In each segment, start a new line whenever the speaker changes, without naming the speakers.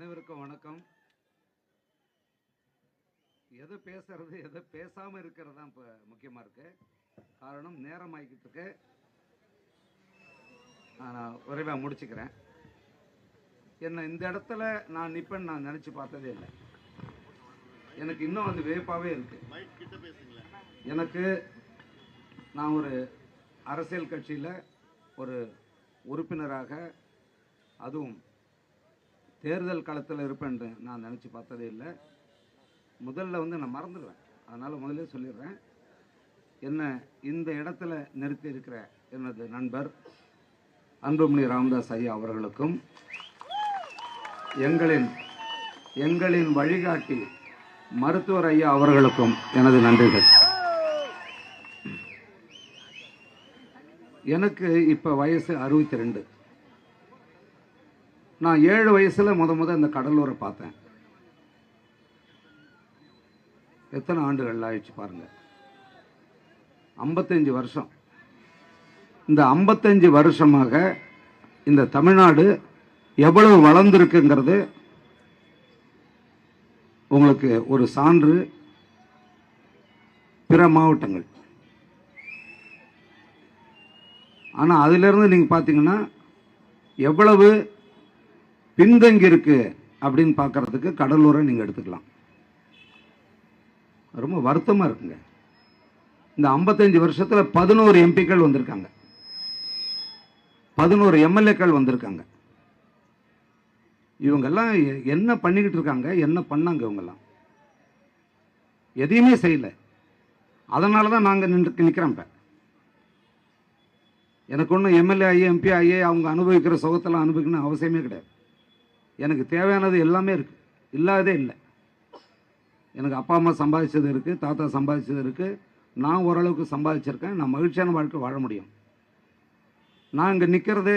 அனைவருக்கும் வணக்கம். எது பேசுறது எது பேசாம இருக்கிறது தான் இப்போ முக்கியமா இருக்கு. காரணம் நேரம் ஆகிக்கிட்டு இருக்கு. நான் விரைவாக முடிச்சுக்கிறேன். என்ன இந்த இடத்துல நான் நிப்பேன்னு நான் நினைச்சு பார்த்ததே இல்லை. எனக்கு இன்னும் அது வேப்பாவே இருக்கு. எனக்கு நான் ஒரு அரசியல் கட்சியில் ஒரு உறுப்பினராக அதுவும் தேர்தல் களத்தில் இருப்பேன் நான் நினச்சி பார்த்ததே இல்லை. முதல்ல வந்து நான் மறந்துடுவேன். அதனால் முதல்ல சொல்லிடுறேன். என்ன இந்த இடத்துல நிறுத்தி இருக்கிற எனது நண்பர் அன்புமணி ராமதாஸ் ஐயா அவர்களுக்கும் எங்களின் எங்களின் வழிகாட்டி மருத்துவர் ஐயா அவர்களுக்கும் எனது நன்றிகள். எனக்கு இப்போ வயசு அறுபத்தி ரெண்டு. நான் ஏழு வயசில் முத முத இந்த கடலூரை பார்த்தேன். எத்தனை ஆண்டுகள் ஆயிடுச்சு பாருங்க. ஐம்பத்தஞ்சு வருஷம். இந்த ஐம்பத்தஞ்சு வருஷமாக இந்த தமிழ்நாடு எவ்வளவு வளர்ந்துருக்குங்கிறது உங்களுக்கு ஒரு சான்று பிற மாவட்டங்கள். ஆனால் அதிலிருந்து நீங்கள் பார்த்தீங்கன்னா எவ்வளவு பின்தங்கி இருக்கு அப்படின்னு பார்க்கறதுக்கு கடலூரை நீங்கள் எடுத்துக்கலாம். ரொம்ப வருத்தமாக இருக்குங்க. இந்த ஐம்பத்தஞ்சு வருஷத்தில் பதினோரு எம்பிக்கள் வந்திருக்காங்க. பதினோரு எம்எல்ஏக்கள் வந்திருக்காங்க. இவங்கெல்லாம் என்ன பண்ணிக்கிட்டு இருக்காங்க? என்ன பண்ணாங்க இவங்கெல்லாம்? எதையுமே செய்யல. அதனால தான் நாங்கள் நின்று நிற்கிறோம் இப்போ. எனக்கு ஒன்றும் எம்எல்ஏ ஆகி எம்பி ஆகி அவங்க அனுபவிக்கிற சுகத்தெல்லாம் அனுபவிக்கணும்னு அவசியமே கிடையாது. எனக்கு தேவையானது எல்லாமே இருக்குது இல்லாததே இல்லை. எனக்கு அப்பா அம்மா சம்பாதிச்சது இருக்குது தாத்தா சம்பாதிச்சது இருக்குது நான் ஓரளவுக்கு சம்பாதிச்சிருக்கேன். நான் மகிழ்ச்சியான வாழ்க்கை வாழ முடியும். நான் இங்கே நிற்கிறது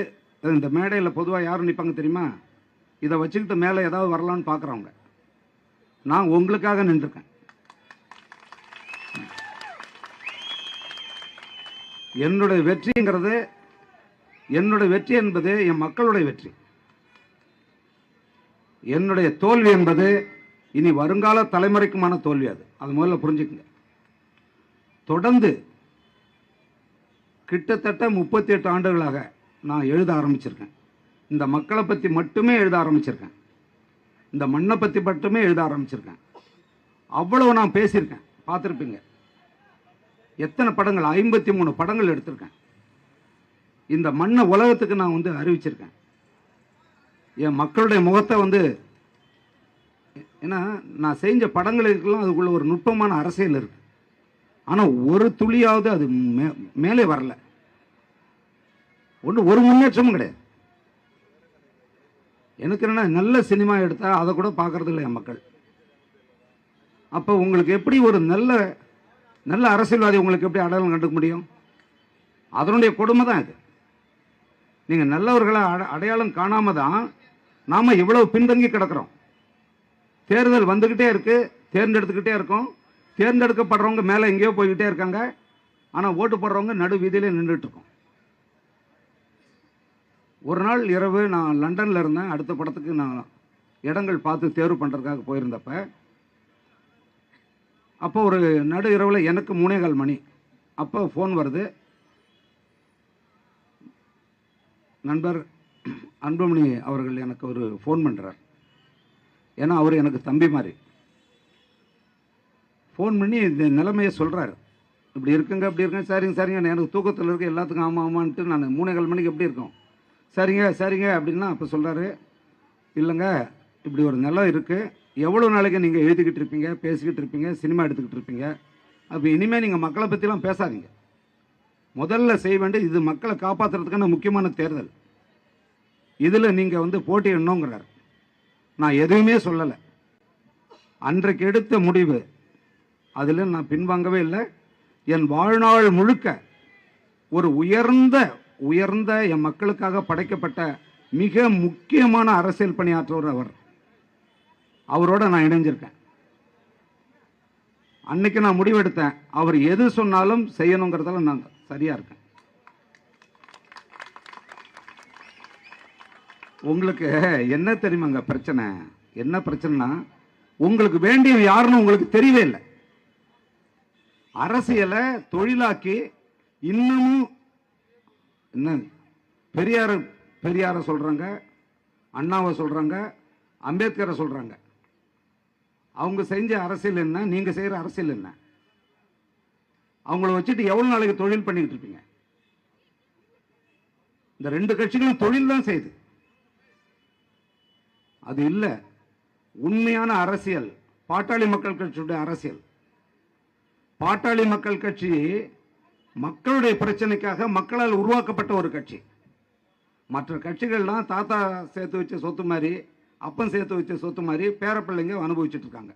இந்த மேடையில் பொதுவாக யாரும் நிற்பாங்க தெரியுமா? இதை வச்சுக்கிட்டு மேலே ஏதாவது வரலான்னு பார்க்குறவங்க நான் உங்களுக்காக நின்றுருக்கேன். என்னுடைய வெற்றிங்கிறது என்னுடைய வெற்றி என்பது என் மக்களுடைய வெற்றி. என்னுடைய தோல்வி என்பது இனி வருங்கால தலைமுறைக்குமான தோல்வி அது. அது முதல்ல புரிஞ்சுக்குங்க. தொடர்ந்து கிட்டத்தட்ட முப்பத்தி எட்டு ஆண்டுகளாக நான் எழுத ஆரம்பிச்சிருக்கேன். இந்த மக்களை பற்றி மட்டுமே எழுத ஆரம்பிச்சிருக்கேன். இந்த மண்ணை பற்றி மட்டுமே எழுத ஆரம்பிச்சிருக்கேன். அவ்வளவு நான் பேசியிருக்கேன். பார்த்துருப்பீங்க. எத்தனை படங்கள்? ஐம்பத்தி மூணு படங்கள் எடுத்திருக்கேன். இந்த மண்ணை உலகத்துக்கு நான் வந்து அறிவிச்சிருக்கேன். என் மக்களுடைய முகத்தை வந்து ஏன்னா நான் செஞ்ச படங்களுக்கெல்லாம் அதுக்குள்ள ஒரு நுட்பமான அரசியல் இருக்கு. ஆனால் ஒரு துளியாவது அது மே- மேலே வரல. ஒன்று ஒரு முன்னேற்றமும் கிடையாது. எனக்கு என்னென்னா நல்ல சினிமா எடுத்தால் அதை கூட பார்க்கறது இல்லை என் மக்கள். அப்போ உங்களுக்கு எப்படி ஒரு நல்ல நல்ல அரசியல்வாதி உங்களுக்கு எப்படி அடையாளம் கண்டுக்க முடியும்? அதனுடைய கொடுமை தான் இது. நீங்கள் நல்லவர்களை அட- அடையாளம் காணாமல் தான் நாம் இவ்வளவு பின்தங்கி கிடக்கிறோம். தேர்தல் வந்துக்கிட்டே இருக்கு தேர்ந்தெடுத்துக்கிட்டே இருக்கோம். தேர்ந்தெடுக்கப்படுறவங்க மேலே எங்கேயோ போய்கிட்டே இருக்காங்க. ஆனால் ஓட்டு போடுறவங்க நடு வீதியிலே நின்றுட்டு இருக்கோம். ஒரு நாள் இரவு நான் லண்டனில் இருந்தேன். அடுத்த படத்துக்கு நான் இடங்கள் பார்த்து தேர்வு பண்ணுறதுக்காக போயிருந்தப்ப அப்போ ஒரு நடு இரவில் எனக்கு மூணே கால் மணி. அப்போ ஃபோன் வருது. நண்பர் அன்புமணி அவர்கள் எனக்கு ஒரு ஃபோன் பண்ணுறார் ஏன்னா அவர் எனக்கு தம்பி மாதிரி. ஃபோன் பண்ணி இந்த நிலைமையை சொல்கிறாரு இப்படி இருக்குங்க அப்படி இருக்கேன் சரிங்க சரிங்க எனக்கு தூக்கத்தில் இருக்கு எல்லாத்துக்கும் ஆமாம் ஆமான்ட்டு நான் மூணே கால் மணிக்கு எப்படி இருக்கும்? சரிங்க சரிங்க அப்படின்னா அப்போ சொல்கிறாரு இல்லைங்க இப்படி ஒரு நிலம் இருக்குது எவ்வளோ நாளைக்கு நீங்கள் எழுதிக்கிட்டு இருப்பீங்க பேசிக்கிட்டு இருப்பீங்க சினிமா எடுத்துக்கிட்டு இருப்பீங்க? அப்போ இனிமேல் நீங்கள் மக்களை பற்றிலாம் பேசாதீங்க. முதல்ல செய்ய வேண்டியது இது மக்களை காப்பாற்றுறதுக்கான முக்கியமான தேர்தல். இதில் நீங்கள் வந்து போட்டியிடணுங்கிறார் நான் எதுவுமே சொல்லலை. அன்றைக்கு எடுத்த முடிவு அதில் நான் பின்வாங்கவே இல்லை. என் வாழ்நாள் முழுக்க ஒரு உயர்ந்த உயர்ந்த என் மக்களுக்காக படைக்கப்பட்ட மிக முக்கியமான அரசியல் பணியாற்றுவர் அவர். அவரோட நான் இணைஞ்சிருக்கேன். அன்னைக்கு நான் முடிவெடுத்தேன். அவர் எது சொன்னாலும் செய்யணுங்கிறதால நான் சரியாக இருக்கேன். உங்களுக்கு என்ன தெரியுமாங்க பிரச்சனை? என்ன பிரச்சனைனா உங்களுக்கு வேண்டிய யாருன்னு உங்களுக்கு தெரியவே இல்லை. அரசியலை தொழிலாக்கி இன்னமும் என்ன பெரியார் பெரியாரை சொல்கிறாங்க அண்ணாவை சொல்கிறாங்க அம்பேத்கரை சொல்கிறாங்க அவங்க செஞ்ச அரசியல் என்ன? நீங்கள் செய்கிற அரசியல் என்ன? அவங்கள வச்சுட்டு எவ்வளோ நாளைக்கு தொழில் பண்ணிக்கிட்டு இருப்பீங்க? இந்த ரெண்டு கட்சிகளும் தொழில் தான் செய்யுது. அது இல்லை. உண்மையான அரசியல். பாட்டாளி மக்கள் கட்சியுடைய அரசியல். பாட்டாளி மக்கள் கட்சி மக்களுடைய பிரச்சனைக்காக மக்களால் உருவாக்கப்பட்ட ஒரு கட்சி. மற்ற கட்சிகள்லாம் தாத்தா சேர்த்து வச்ச சொத்து மாதிரி அப்பன் சேர்த்து வச்ச சொத்து மாதிரி பேரப்பிள்ளைங்க அனுபவிச்சுட்டு இருக்காங்க.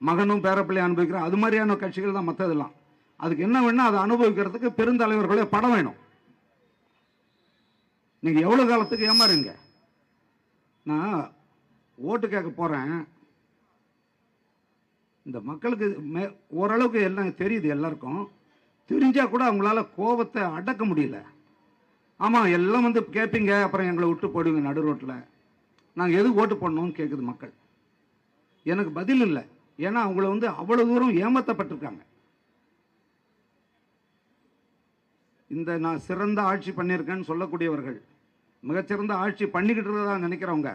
மகனும் பேரப்பிள்ளை அனுபவிக்கிற அது மாதிரியான கட்சிகள் தான் மற்றதெல்லாம் அதுக்கு என்ன வேணும் அதை அனுபவிக்கிறதுக்கு பெருந்தலைவர்களே படம் வேணும். நீங்கள் எவ்வளோ காலத்துக்கு ஏமாறுங்க நான் ஓட்டு கேட்க போகிறேன் இந்த மக்களுக்கு மே- ஓரளவுக்கு எல்லாம் தெரியுது எல்லாருக்கும். தெரிஞ்சால் கூட அவங்களால கோபத்தை அடக்க முடியல. ஆமாம் எல்லாம் வந்து கேட்பீங்க அப்புறம் எங்களை விட்டு போடுவீங்க நடு ரோட்டில் நாங்கள் எது ஓட்டு போடணும்னு கேட்குது மக்கள். எனக்கு பதில் இல்லை. ஏன்னா அவங்கள வந்து அவ்வளோ தூரம் ஏமாத்தப்பட்டிருக்காங்க. இந்த நான் சிறந்த ஆட்சி பண்ணியிருக்கேன்னு சொல்லக்கூடியவர்கள் மிகச்சிறந்த ஆட்சி பண்ணிக்கிட்டு இருக்கிறதா நினைக்கிறவங்க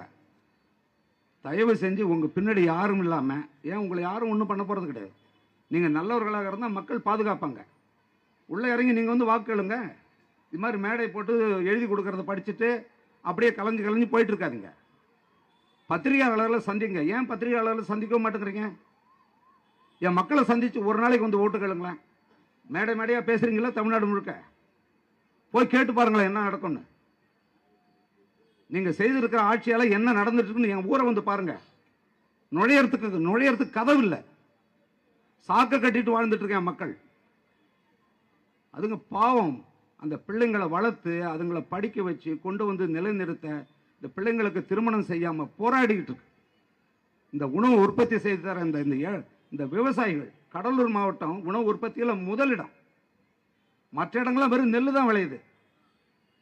தயவு செஞ்சு உங்கள் பின்னாடி யாரும் இல்லாமல் ஏன் உங்களை யாரும் ஒன்றும் பண்ண போகிறது கிடையாது. நீங்கள் நல்லவர்களாக இருந்தால் மக்கள் பாதுகாப்பாங்க. உள்ளே இறங்கி நீங்கள் வந்து வாக்கு எழுங்க இது மாதிரி மேடை போட்டு எழுதி கொடுக்கறத படிச்சுட்டு அப்படியே கலைஞ்சு கலைஞ்சு போயிட்டு இருக்காதீங்க. பத்திரிகையாளர்களை சந்திங்க. ஏன் பத்திரிகையாளர்களை சந்திக்க மாட்டேங்கிறீங்க? என் மக்களை சந்தித்து ஒரு நாளைக்கு வந்து ஓட்டு கேளுங்களேன். மேடை மேடையாக பேசுகிறீங்களா தமிழ்நாடு முழுக்க? போய் கேட்டு பாருங்களேன் என்ன நடக்கும்னு. நீங்கள் செய்திருக்கிற ஆட்சியால் என்ன நடந்துட்டுருக்குன்னு எங்கள் ஊரை வந்து பாருங்கள் நுழையறதுக்கு நுழையறதுக்கு கதவு இல்லை. சாக்க கட்டிட்டு வாழ்ந்துட்டுருக்கேன் மக்கள். அதுங்க பாவம். அந்த பிள்ளைங்களை வளர்த்து அதுங்களை படிக்க வச்சு கொண்டு வந்து நிலைநிறுத்த இந்த பிள்ளைங்களுக்கு திருமணம் செய்யாமல் போராடிக்கிட்டு இருக்கு. இந்த உணவு உற்பத்தி செய்து தர இந்த இந்த ஏ- இந்த விவசாயிகள் கடலூர் மாவட்டம் உணவு உற்பத்தியில் முதலிடம் மற்ற இடங்கள்லாம் வெறும் நெல் தான் விளையுது.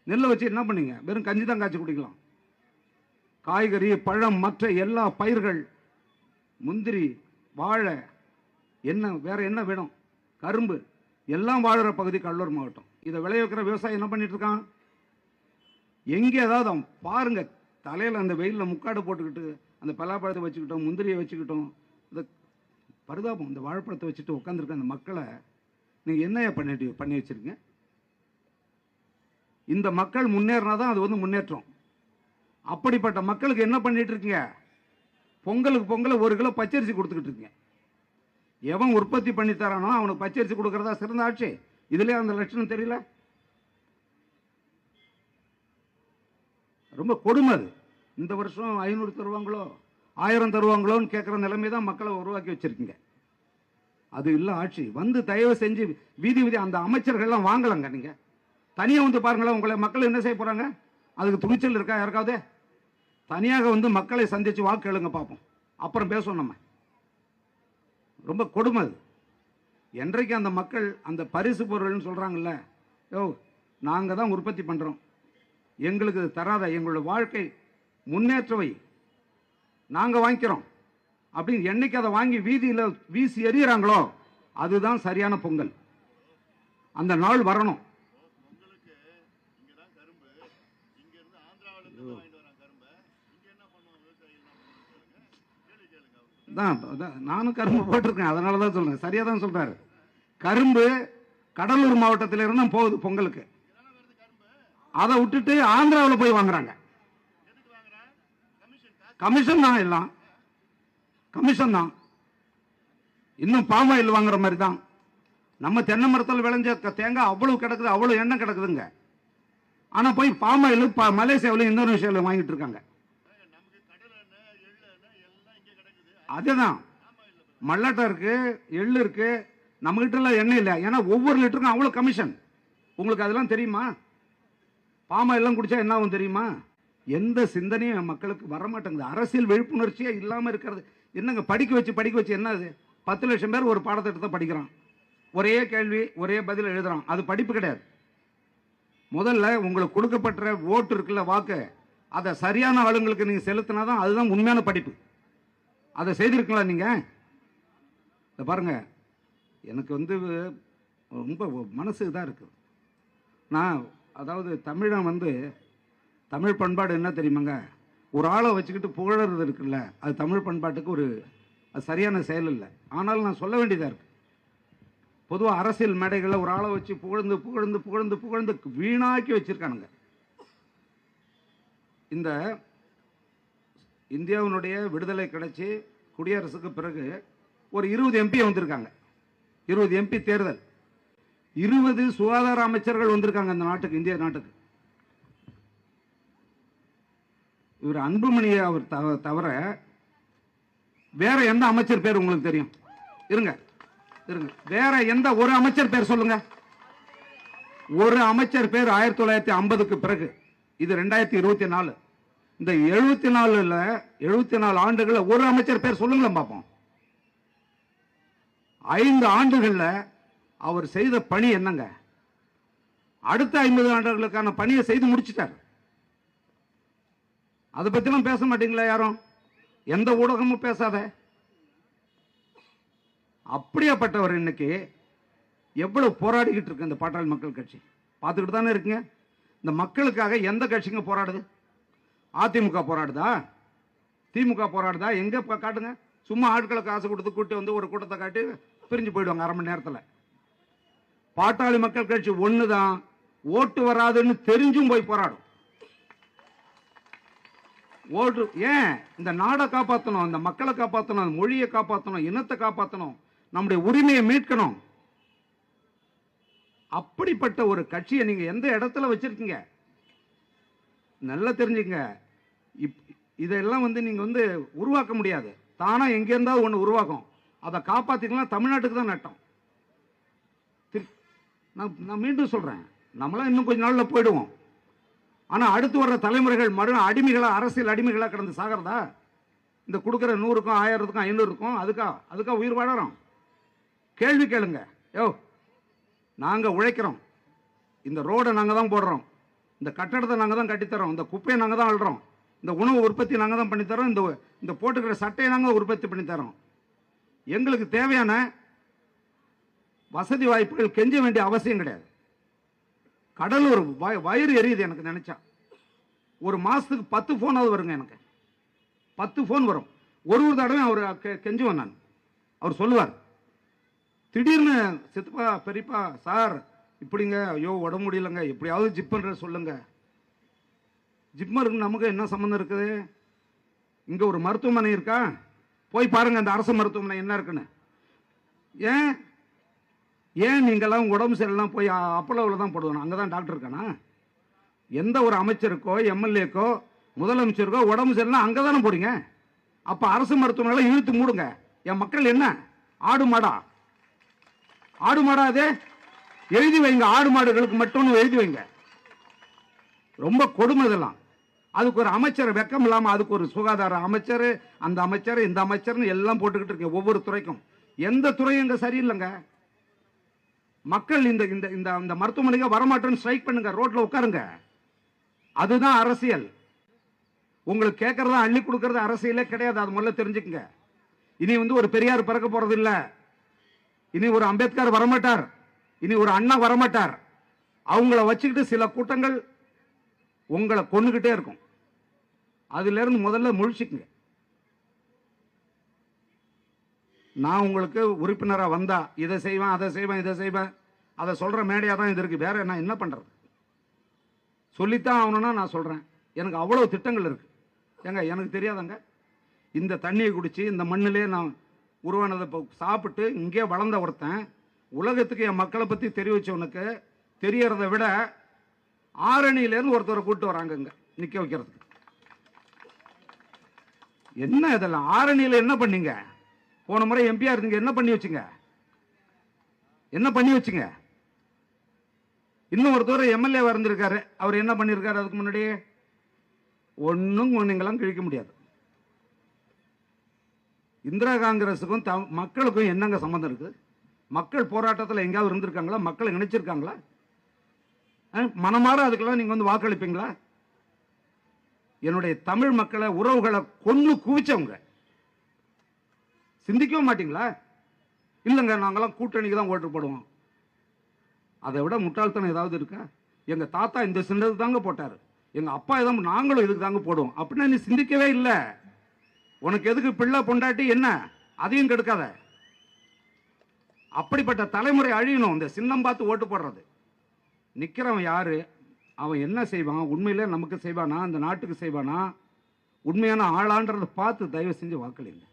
நெல்லை வச்சு என்ன பண்ணீங்க? வெறும் கஞ்சி தான் காய்ச்சி குடிக்கலாம். காய்கறி பழம் மற்ற எல்லா பயிர்கள் முந்திரி வாழை என்ன வேற என்ன வேணும்? கரும்பு. எல்லாம் வாழுற பகுதி கடலூர் மாவட்டம். இதை விளைய வைக்கிற விவசாயி என்ன பண்ணிட்டு இருக்கான்? எங்கே ஏதாவது அவன் பாருங்க தலையில் அந்த வெயிலில் முக்காடு போட்டுக்கிட்டு அந்த பலாப்பழத்தை வச்சுக்கிட்டோம் முந்திரியை வச்சுக்கிட்டோம் இந்த பரிதாபம் இந்த வாழைப்பழத்தை வச்சுட்டு உட்காந்துருக்க அந்த மக்களை நீங்கள் என்னையா பண்ணிட்டு பண்ணி வச்சிருக்கீங்க? இந்த மக்கள் முன்னேறினா தான் அது வந்து முன்னேற்றம். அப்படிப்பட்ட மக்களுக்கு என்ன பண்ணிட்டு இருக்கீங்க? பொங்கலுக்கு பொங்கல் ஒரு கிலோ பச்சரிசி கொடுத்துக்கிட்டு இருக்கீங்க. எவன் உற்பத்தி பண்ணி தரானோ அவனுக்கு பச்சரிசி கொடுக்கறதா சிறந்த ஆட்சி. இதுலேயே அந்த லட்சணம் தெரியல? ரொம்ப கொடுமை அது. இந்த வருஷம் ஐநூறு தருவாங்களோ ஆயிரம் தருவாங்களோன்னு கேட்குற நிலைமை தான் மக்களை உருவாக்கி வச்சிருக்கீங்க. அது இல்லை ஆட்சி. வந்து தயவு செஞ்சு வீதி வீதி அந்த அமைச்சர்கள்லாம் வாங்கலங்க நீங்கள் தனியாக வந்து பாருங்களேன் உங்களை மக்கள் என்ன செய்ய போகிறாங்க அதுக்கு துணிச்சல் இருக்கா யாருக்காவது? தனியாக வந்து மக்களை சந்தித்து வாக்கு எழுங்க பார்ப்போம் அப்புறம் பேசுவோம் நம்ம. ரொம்ப கொடுமை அது. என்றைக்கு அந்த மக்கள் அந்த பரிசு பொருள்னு சொல்கிறாங்கல்ல யோ நாங்கள் தான் உற்பத்தி பண்ணுறோம் எங்களுக்கு தராத எங்களோட வாழ்க்கை முன்னேற்றவை. நாங்கள் வாங்கிக்கிறோம். அப்படின்னு என்னைக்கு அதை வாங்கி வீதியில் வீசி எறிகிறாங்களோ அதுதான் சரியான பொங்கல். அந்த நாள் வரணும். தான் அதான் நானும் கரும்பு போட்டிருக்கேன். அதனால தான் சொல்கிறேன் சரியாக தான் சொல்கிறாரு கரும்பு கடலூர் மாவட்டத்திலிருந்து போகுது பொங்கலுக்கு. அதை விட்டுட்டு ஆந்திராவில் போய் வாங்குறாங்க. கமிஷன் தான் எல்லாம். கமிஷன் தான். இன்னும் பாம் ஆயில் வாங்குற மாதிரி தான். நம்ம தென்னை மரத்தில் விளைஞ்ச தேங்காய் அவ்வளவு கிடக்குது அவ்வளவு எண்ணெய் கிடக்குதுங்க. ஆனால் போய் பாம் ஆயில் மலேசியாவிலும் இந்தோனேஷியாவிலும் வாங்கிட்டு இருக்காங்க. அதுதான். மல்லாட்டை இருக்கு எள்ளு இருக்கு நம்ம கிட்ட எல்லாம் எண்ணெய் இல்லை. ஏன்னா ஒவ்வொரு லிட்டருக்கும் அவ்வளவு கமிஷன் உங்களுக்கு அதெல்லாம் தெரியுமா? பாமா எல்லாம் குடிச்சா என்ன ஆகும் தெரியுமா? எந்த சிந்தனையும் மக்களுக்கு வர மாட்டேங்குது அரசியல் விழிப்புணர்ச்சியே இல்லாமல் இருக்கிறது. என்னங்க படிக்க வச்சு படிக்க வச்சு என்ன அது? பத்து லட்சம் பேர் ஒரு பாடத்திட்டத்தை படிக்கிறான். ஒரே கேள்வி ஒரே பதில் எழுதுறான். அது படிப்பு கிடையாது. முதல்ல உங்களுக்கு கொடுக்கப்பட்ட ஓட்டு இருக்குல்ல வாக்கு அதை சரியான ஆளுங்களுக்கு நீங்கள் செலுத்தினா தான் அதுதான் உண்மையான படிப்பு. அதை செய்திருக்கீங்களா நீங்கள் இதை பாருங்கள் எனக்கு வந்து ரொம்ப மனசு இதாக இருக்குது நான் அதாவது தமிழன் வந்து தமிழ் பண்பாடு என்ன தெரியுமாங்க? ஒரு ஆளை வச்சுக்கிட்டு புகழறது இருக்குல்ல அது தமிழ் பண்பாட்டுக்கு ஒரு அது சரியான செயல் இல்லை. ஆனாலும் நான் சொல்ல வேண்டியதாக இருக்குது பொதுவாக அரசியல் மேடைகளில் ஒரு ஆளை வச்சு புகழ்ந்து புகழ்ந்து புகழ்ந்து புகழ்ந்து வீணாக்கி வச்சிருக்கானுங்க. இந்த இந்தியாவினுடைய விடுதலை கிடைச்சி குடியரசுக்கு பிறகு ஒரு இருபது எம்பி வந்திருக்காங்க. இருபது எம்பி தேர்தல். இருபது சுகாதார அமைச்சர்கள் வந்திருக்காங்க அந்த நாட்டுக்கு இந்திய நாட்டுக்கு. இவர் அன்புமணியை அவர் தவிர வேற எந்த அமைச்சர் பேர் உங்களுக்கு தெரியும்? இருங்க இருங்க. வேற எந்த ஒரு அமைச்சர் பேர் சொல்லுங்க? ஒரு அமைச்சர் பேர் ஆயிரத்தி தொள்ளாயிரத்தி ஐம்பதுக்கு பிறகு இது ரெண்டாயிரத்தி இருபத்தி நாலு. இந்த எழுபத்தி நாலுல எழுபத்தி நாலு ஆண்டுகள்ல ஒரு அமைச்சர் பேர் சொல்லுங்களேன் பார்ப்போம் ஐந்து ஆண்டுகள்ல அவர் செய்த பணி என்னங்க? அடுத்த ஐம்பது ஆண்டுகளுக்கான பணியை செய்து முடிச்சிட்டார். அதை பத்திலாம் பேச மாட்டீங்களா யாரும்? எந்த ஊடகமும் பேசாத. அப்படியாப்பட்டவர் இன்னைக்கு எவ்வளவு போராடிக்கிட்டு இருக்கு இந்த பாட்டாளி மக்கள் கட்சி? பார்த்துக்கிட்டு தானே இருக்குங்க. இந்த மக்களுக்காக எந்த கட்சிங்க போராடுது? அதிமுக போராடுதா? திமுக போராடுதா? எங்க காட்டுங்க? சும்மா ஆட்களை காசு கொடுத்து கூட்டி வந்து ஒரு கூட்டத்தை காட்டி பிரிஞ்சு போயிடுவாங்க அரை மணி நேரத்தில். பாட்டாளி மக்கள் கட்சி ஒன்று தான் ஓட்டு வராதுன்னு தெரிஞ்சும் போய் போராடும். ஓட்டு ஏன்? இந்த நாடை காப்பாற்றணும் இந்த மக்களை காப்பாற்றணும் அந்த மொழியை காப்பாற்றணும் இனத்தை காப்பாற்றணும் நம்முடைய உரிமையை மீட்கணும். அப்படிப்பட்ட ஒரு கட்சியை நீங்க எந்த இடத்துல வச்சிருக்கீங்க? நல்லா தெரிஞ்சுங்க இப் இதெல்லாம் வந்து நீங்கள் வந்து உருவாக்க முடியாது. தானாக எங்கே இருந்தாவது ஒன்று உருவாக்கும் அதை காப்பாற்றிக்கலாம் தமிழ்நாட்டுக்கு தான் நட்டம். திரு- நான் நான் மீண்டும் சொல்கிறேன் நம்மளாம் இன்னும் கொஞ்சம் நாளில் போயிடுவோம். ஆனால் அடுத்து வர்ற தலைமுறைகள் மறுநாள் அடிமைகளாக அரசியல் அடிமைகளாக கிடந்து சாகிறதா? இந்த கொடுக்குற நூறுக்கும் ஆயிரத்துக்கும் ஐநூறுக்கும் அதுக்கா அதுக்கா உயிர் வாழறோம். கேள்வி கேளுங்க. யோ நாங்கள் உழைக்கிறோம். இந்த ரோடை நாங்கள் தான் போடுறோம். இந்த கட்டடத்தை நாங்கள் தான் கட்டித்தரோம். இந்த குப்பையை நாங்கள் தான் அழுறோம் இந்த உணவு உற்பத்தி நாங்கள் தான் பண்ணித்தரோம் இந்த இந்த போட்டுக்கிற சட்டையை நாங்கள் உற்பத்தி பண்ணித்தரோம் எங்களுக்கு தேவையான வசதி வாய்ப்புகள் கெஞ்ச வேண்டிய அவசியம் கிடையாது. கடலூர் வய- வயிறு எரியுது எனக்கு நினைச்சா. ஒரு மாசத்துக்கு பத்து ஃபோனாவது வருங்க எனக்கு. பத்து ஃபோன் வரும். ஒரு ஒரு தடவை அவர் கெஞ்சுவேன் நான். அவர் சொல்லுவார் திடீர்னு சித்தப்பா பெரியப்பா சார் இப்படிங்க ஐயோ உடம்பு முடியலங்க எப்படியாவது ஜிப் பண்ணுற சொல்லுங்கள் ஜிப்மருக்கு நமக்கு என்ன சம்மந்தம் இருக்குது? இங்கே ஒரு மருத்துவமனை இருக்கா? போய் பாருங்கள் அந்த அரசு மருத்துவமனை என்ன இருக்குன்னு. ஏன்? ஏன் நீங்கள்லாம் உடம்பு சரியெல்லாம் போய் அப்பளவில் தான் போடுவோம் அங்கே தான் டாக்டர் இருக்கானா? எந்த ஒரு அமைச்சருக்கோ எம்எல்ஏக்கோ முதலமைச்சருக்கோ உடம்பு சரியெல்லாம் அங்கே தானே போடுங்க. அப்போ அரசு மருத்துவமனையில் இழுத்து மூடுங்க. என் மக்கள் என்ன? ஆடு மாடா. ஆடு மாடா அது? எழுதி வைங்க ஆடு மாடுகளுக்கு மட்டும் எழுதி வைங்க. ரொம்ப கொடுமை இதெல்லாம். அதுக்கு ஒரு அமைச்சர் வெக்கம் இல்லாமல் அதுக்கு ஒரு சுகாதார அமைச்சர் அந்த அமைச்சர் இந்த அமைச்சர்னு எல்லாம் போட்டுக்கிட்டு இருக்கேன் ஒவ்வொரு துறைக்கும். எந்த துறையும் இங்கே சரியில்லைங்க. மக்கள் இந்த இந்த இந்த இந்த மருத்துவமனைக்கு வரமாட்டேன்னு ஸ்ட்ரைக் பண்ணுங்க ரோட்டில் உட்காருங்க. அதுதான் அரசியல். உங்களுக்கு கேட்கறதா அள்ளி கொடுக்கறது அரசியலே கிடையாது அது முதல்ல தெரிஞ்சுக்கங்க. இனி வந்து ஒரு பெரியார் பிறக்க போறது இல்லை. இனி ஒரு அம்பேத்கர் வரமாட்டார். இனி ஒரு அண்ணா வரமாட்டார். அவங்கள வச்சுக்கிட்டு சில கூட்டங்கள் உங்களை கொண்டுகிட்டே இருக்கும். அதுலேருந்து முதல்ல முழிச்சுக்குங்க. நான் உங்களுக்கு உறுப்பினராக வந்தா இதை செய்வேன் அதை செய்வேன் இதை செய்வேன். அதை சொல்கிற மேடையாக தான் இது இருக்குது வேறு நான் என்ன பண்ணுறது சொல்லித்தான் ஆகணும்னா நான் சொல்கிறேன் எனக்கு அவ்வளோ திட்டங்கள் இருக்குது ஏங்க எனக்கு தெரியாதாங்க? இந்த தண்ணியை குடித்து இந்த மண்ணிலே நான் உருவானதை இப்போ சாப்பிட்டு இங்கே வளர்ந்த ஒருத்தன் உலகத்துக்கு என் மக்களை பற்றி தெரிவித்தவனுக்கு தெரியறதை விட ஆரணியிலேருந்து ஒருத்தரை கூப்பிட்டு வராங்கங்க நிற்க வைக்கிறதுக்கு. என்ன இதெல்லாம்? ஆரணியில் என்ன பண்ணீங்க? போன முறை எம்பியா இருந்தீங்க. என்ன பண்ணி வச்சுங்க? என்ன பண்ணி வச்சுங்க? இன்னும் ஒருத்தர் எம்எல்ஏ வந்திருக்காரு அவர் என்ன பண்ணியிருக்காரு அதுக்கு முன்னாடி? ஒன்றும் ஒன்றுங்களாம் கிழிக்க முடியாது. இந்திரா காங்கிரஸுக்கும் த மக்களுக்கும் என்னங்க சம்மந்தம் இருக்குது மக்கள் போராட்டத்தில் எங்கேயாவது இருந்திருக்காங்களா? மக்களை நினைச்சிருக்காங்களா மனமாற அதுக்கெல்லாம் நீங்க வந்து வாக்களிப்பீங்களா? என்னுடைய தமிழ் மக்களை உறவுகளை கொன்று குவிச்சவங்க. சிந்திக்கவும் மாட்டீங்களா? இல்லைங்க நாங்கெல்லாம் கூட்டணிக்கு தான் ஓட்டு போடுவோம். அதை விட முட்டாள்தனம் ஏதாவது இருக்கா? எங்க தாத்தா இந்த சின்னது தாங்க போட்டார். எங்க அப்பா எதாவது நாங்களும் இதுக்கு தாங்க போடுவோம். அப்படின்னா நீ சிந்திக்கவே இல்லை. உனக்கு எதுக்கு பிள்ளை பொண்டாட்டி என்ன? அதையும் கெடுக்காத. அப்படிப்பட்ட தலைமுறை அழியணும். இந்த சின்னம் பார்த்து ஓட்டு போடுறது. நிற்கிறவன் யாரு? அவன் என்ன செய்வான்? உண்மையிலே நமக்கு செய்வானா? அந்த நாட்டுக்கு செய்வானா? உண்மையான ஆளான்றதை பார்த்து தயவு செஞ்சு வாக்களிங்க.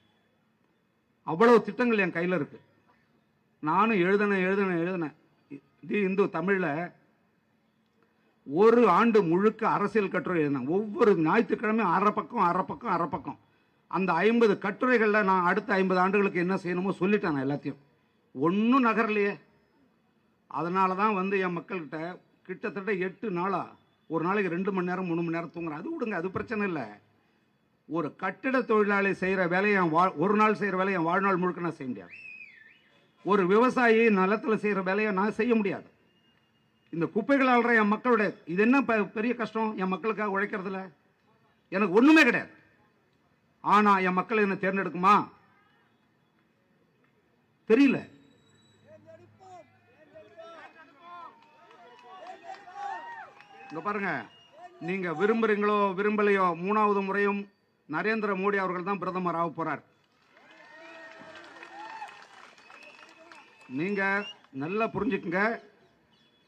அவ்வளவு திட்டங்கள் என் கையில் இருக்கு. நானும் எழுதினேன் எழுதினேன் எழுதினேன். தி இந்து தமிழில் ஒரு ஆண்டு முழுக்க அரசியல் கட்டுரை எழுதினேன். ஒவ்வொரு ஞாயிற்றுக்கிழமையும் அரை பக்கம் அரை பக்கம் அரை பக்கம். அந்த ஐம்பது கட்டுரைகளில் நான் அடுத்த ஐம்பது ஆண்டுகளுக்கு என்ன செய்யணுமோ சொல்லிட்டேன் நான் எல்லாத்தையும். ஒன்றும் நகரலையே. அதனால தான் வந்து என் மக்கள்கிட்ட கிட்டத்தட்ட எட்டு நாளாக ஒரு நாளைக்கு ரெண்டு மணி நேரம் மூணு மணி நேரம் தூங்குறேன். அது விடுங்க அது பிரச்சனை இல்லை. ஒரு கட்டிட தொழிலாளி செய்கிற வேலையை என் வா ஒரு நாள் செய்கிற வேலையை என் வாழ்நாள் முழுக்க நான் செய்ய முடியாது. ஒரு விவசாயி நிலத்தில் செய்கிற வேலையை நான் செய்ய முடியாது. இந்த குப்பைகள் ஆள்ற என் மக்களுடைய இது என்ன பெரிய கஷ்டம்? என் மக்களுக்காக உழைக்கிறதுல? எனக்கு ஒன்றுமே கிடையாது. ஆனால் என் மக்கள் என்னை தேர்ந்தெடுக்குமா? தெரியல. இங்க பாருங்க. நீங்க விரும்புறீங்களோ விரும்பலையோ மூணாவது முறையும் நரேந்திர மோடி அவர்கள் தான் பிரதமர் ஆக போறார். நீங்க நல்லா புரிஞ்சுக்குங்க.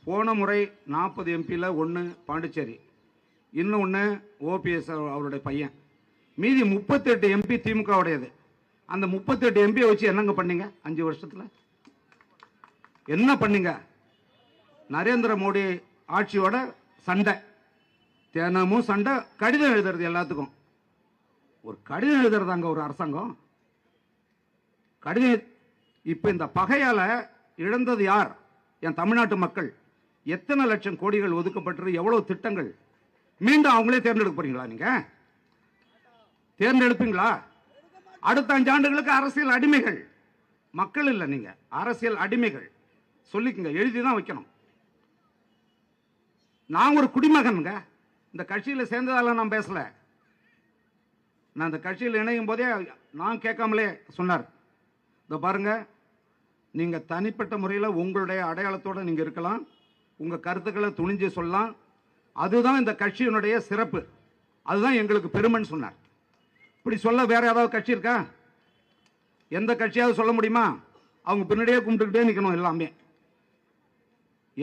போன முறை நாற்பது எம்பியில் ஒன்று பாண்டிச்சேரி இன்னொன்று ஓபிஎஸ் அவருடைய பையன். மீதி முப்பத்தெட்டு எம்பி திமுகவுடையது. அந்த முப்பத்தெட்டு எம்பியை வச்சு என்னங்க பண்ணீங்க? அஞ்சு வருஷத்தில்? என்ன பண்ணீங்க? நரேந்திர மோடி ஆட்சியோட சண்டை. தினமும் சண்டை கடிதம் எழுதுறது எல்லாத்துக்கும். ஒரு கடிதம் எழுதுறதாங்க ஒரு அரசாங்கம். கடிதம் இப்போ இந்த பகையால இழந்தது யார்? என் தமிழ்நாட்டு மக்கள். எத்தனை லட்சம் கோடிகள் ஒதுக்கப்பட்டு எவ்வளவு திட்டங்கள்? மீண்டும் அவங்களே தேர்ந்தெடுக்க போறீங்களா நீங்க? தேர்ந்தெடுப்பீங்களா? அடுத்த அஞ்சாண்டுகளுக்கு அரசியல் அடிமைகள். மக்கள் இல்லை நீங்க அரசியல் அடிமைகள். சொல்லிக்கங்க எழுதி தான் வைக்கணும். நான் ஒரு குடிமகனுங்க. இந்த கட்சியில் சேர்ந்ததால நான் பேசல. நான் இந்த கட்சியில் இணையும் போதே நான் கேட்காமலே சொன்னார். இந்த பாருங்க நீங்கள் தனிப்பட்ட முறையில் உங்களுடைய அடையாளத்தோடு நீங்கள் இருக்கலாம். உங்கள் கருத்துக்களை துணிஞ்சு சொல்லலாம். அதுதான் இந்த கட்சியினுடைய சிறப்பு. அதுதான் எங்களுக்கு பெருமைன்னு சொன்னார். இப்படி சொல்ல வேற ஏதாவது கட்சி இருக்கா? எந்த கட்சியாவது சொல்ல முடியுமா? அவங்க பின்னாடியே கும்பிட்டுக்கிட்டே நிற்கணும் எல்லாமே.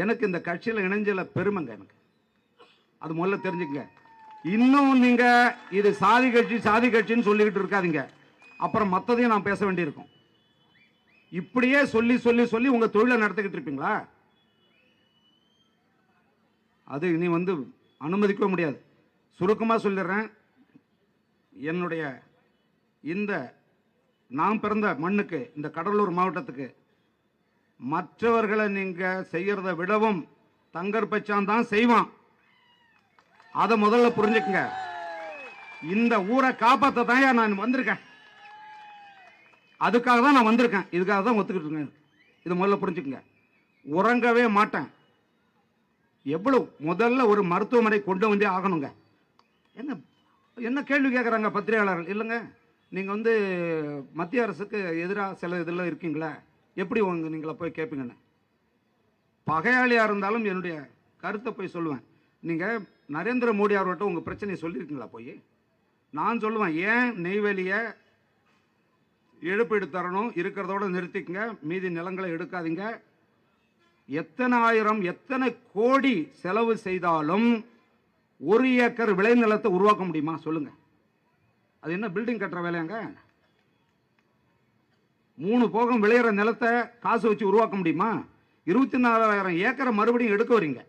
எனக்கு இந்த கட்சியில் இணைஞ்சல பெருமைங்க எனக்கு. அது முதல்ல தெரிஞ்சுக்கங்க. இன்னும் நீங்க இது சாதி கட்சி சாதி கட்சின்னு சொல்லிக்கிட்டு இருக்காதீங்க. அப்புறம் மற்றதையும் நான் பேச வேண்டியிருக்கும். இப்படியே சொல்லி சொல்லி சொல்லி உங்க தொழிலை நடத்திக்கிட்டு இருப்பீங்களா? அது இனி வந்து அனுமதிக்கவே முடியாது. சுருக்கமாக சொல்லிடுறேன். என்னுடைய இந்த நான் பிறந்த மண்ணுக்கு இந்த கடலூர் மாவட்டத்துக்கு மற்றவர்களை நீங்க செய்யறத விடவும் தங்கற்பச்சான் தான் செய்வான். அதை முதல்ல புரிஞ்சுக்குங்க. இந்த ஊரை காப்பாத்த தான் நான் வந்திருக்கேன். அதுக்காக தான் நான் வந்திருக்கேன். இதுக்காக தான் ஒத்துக்கிட்டு இருக்கேன். இது முதல்ல புரிஞ்சுக்குங்க. உறங்கவே மாட்டேன். எவ்வளவு? முதல்ல ஒரு மருத்துவமனை கொண்டு வந்தே ஆகணுங்க. என்ன என்ன கேள்வி கேட்குறாங்க பத்திரிகையாளர்கள்? இல்லைங்க. நீங்கள் வந்து மத்திய அரசுக்கு எதிராக சில இதெல்லாம் இருக்கீங்களா. எப்படி உங்க நீங்களை போய் கேட்பீங்கன்னு பகையாளியாக இருந்தாலும் என்னுடைய கருத்தை போய் சொல்லுவேன். நீங்கள் நரேந்திர மோடி அவர்கிட்ட உங்கள் பிரச்சனையை சொல்லியிருக்கீங்களா போய்? நான் சொல்லுவேன் ஏன் நெய்வேலியை இழப்பீடு தரணும்? இருக்கிறதோட நிறுத்திக்கங்க. மீதி நிலங்களை எடுக்காதீங்க. எத்தனை ஆயிரம் எத்தனை கோடி செலவு செய்தாலும் ஒரு ஏக்கர் விளைநிலத்தை உருவாக்க முடியுமா? சொல்லுங்கள் அது என்ன பில்டிங் கட்டுற வேலையாங்க? மூணு போகம் விளையிற நிலத்தை காசு வச்சு உருவாக்க முடியுமா? இருபத்தி நாலாயிரம் ஏக்கரை மறுபடியும் எடுக்க வரீங்க.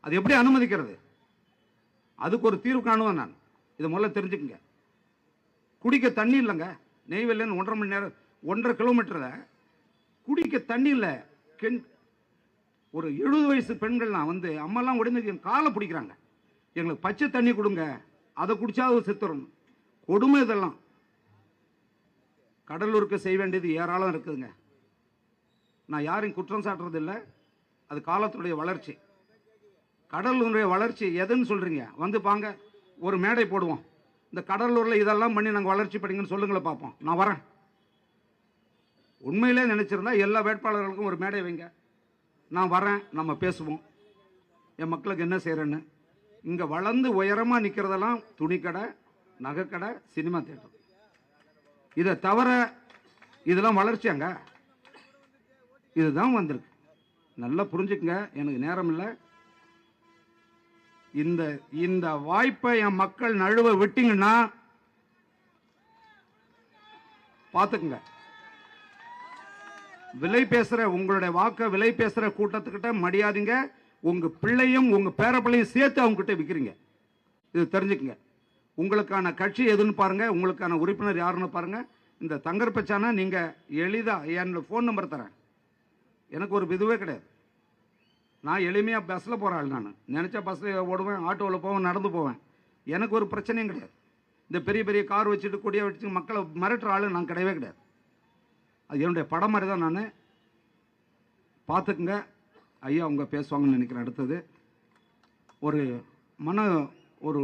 அது எப்படி அனுமதிக்கிறது? அதுக்கு ஒரு தீர்வு காணுவேன் நான். இதை முதல்ல தெரிஞ்சுக்கங்க. குடிக்க தண்ணி இல்லைங்க. நெய்வேலின்னு ஒன்றரை மணி நேரம் ஒன்றரை கிலோமீட்டரில் குடிக்க தண்ணி இல்லை. கெண் ஒரு எழுபது வயசு பெண்கள்லாம் வந்து அம்மாலாம் உடனே என் காலை பிடிக்கிறாங்க. எங்களுக்கு பச்சை தண்ணி கொடுங்க. அதை குடிச்சாவது செத்துறணும். கொடுமை இதெல்லாம். கடலூருக்கு செய்ய வேண்டியது ஏராளம் இருக்குதுங்க. நான் யாரையும் குற்றம் சாட்டுறது இல்லை அது காலத்துடைய வளர்ச்சி. கடலூருடைய வளர்ச்சி எதுன்னு சொல்கிறீங்க வந்து பாங்க ஒரு மேடை போடுவோம். இந்த கடலூரில் இதெல்லாம் பண்ணி நாங்கள் வளர்ச்சி படிங்கன்னு சொல்லுங்களேன் பார்ப்போம் நான் வரேன். உண்மையிலே நினச்சிருந்தா எல்லா வேட்பாளர்களுக்கும் ஒரு மேடை வைங்க. நான் வரேன் நம்ம பேசுவோம். என் மக்களுக்கு என்ன செய்கிறேன்னு இங்கே வளர்ந்து உயரமாக நிற்கிறதெல்லாம் துணிக்கடை நகைக்கடை சினிமா தேட்டர் இதை தவிர இதெல்லாம் வளர்ச்சியாங்க இதுதான் வந்திருக்கு. நல்லா புரிஞ்சுக்குங்க. எனக்கு நேரம் இல்லை. இந்த இந்த வாய்ப்பை என் மக்கள் நழுவ விட்டீங்கன்னா பார்த்துக்குங்க. விலை பேசுற உங்களுடைய வாக்க விலை பேசுற கூட்டத்துக்கிட்ட மடியாதீங்க. உங்க பிள்ளையும் உங்க பேரப்பிள்ளையும் சேர்த்து அவங்க கிட்ட விற்கிறீங்க இது தெரிஞ்சுக்குங்க. உங்களுக்கான கட்சி எதுன்னு பாருங்கள் உங்களுக்கான உறுப்பினர் யாருன்னு பாருங்கள் இந்த தங்கர்பச்சானா நீங்கள் எளிதா என் ஃபோன் நம்பர் தரேன். எனக்கு ஒரு இதுவே கிடையாது. நான் எளிமையாக பஸ்ஸில் போகிற ஆள் நான். நினச்சா பஸ்ஸில் ஓடுவேன் ஆட்டோவில் போவேன் நடந்து போவேன். எனக்கு ஒரு பிரச்சனையும் கிடையாது. இந்த பெரிய பெரிய கார் வச்சுட்டு கொடியை வச்சு மக்களை மிரட்டுற ஆள் நான் கிடையவே கிடையாது. அது என்னுடைய படம் மாதிரி தான் நான். பார்த்துக்குங்க ஐயா அவங்க பேசுவாங்கன்னு நினைக்கிறேன் அடுத்தது. ஒரு மன ஒரு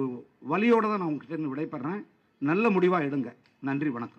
வழியோடு தான் நான் உங்ககிட்ட விடைபெறேன். நல்ல முடிவாக எடுங்க. நன்றி வணக்கம்.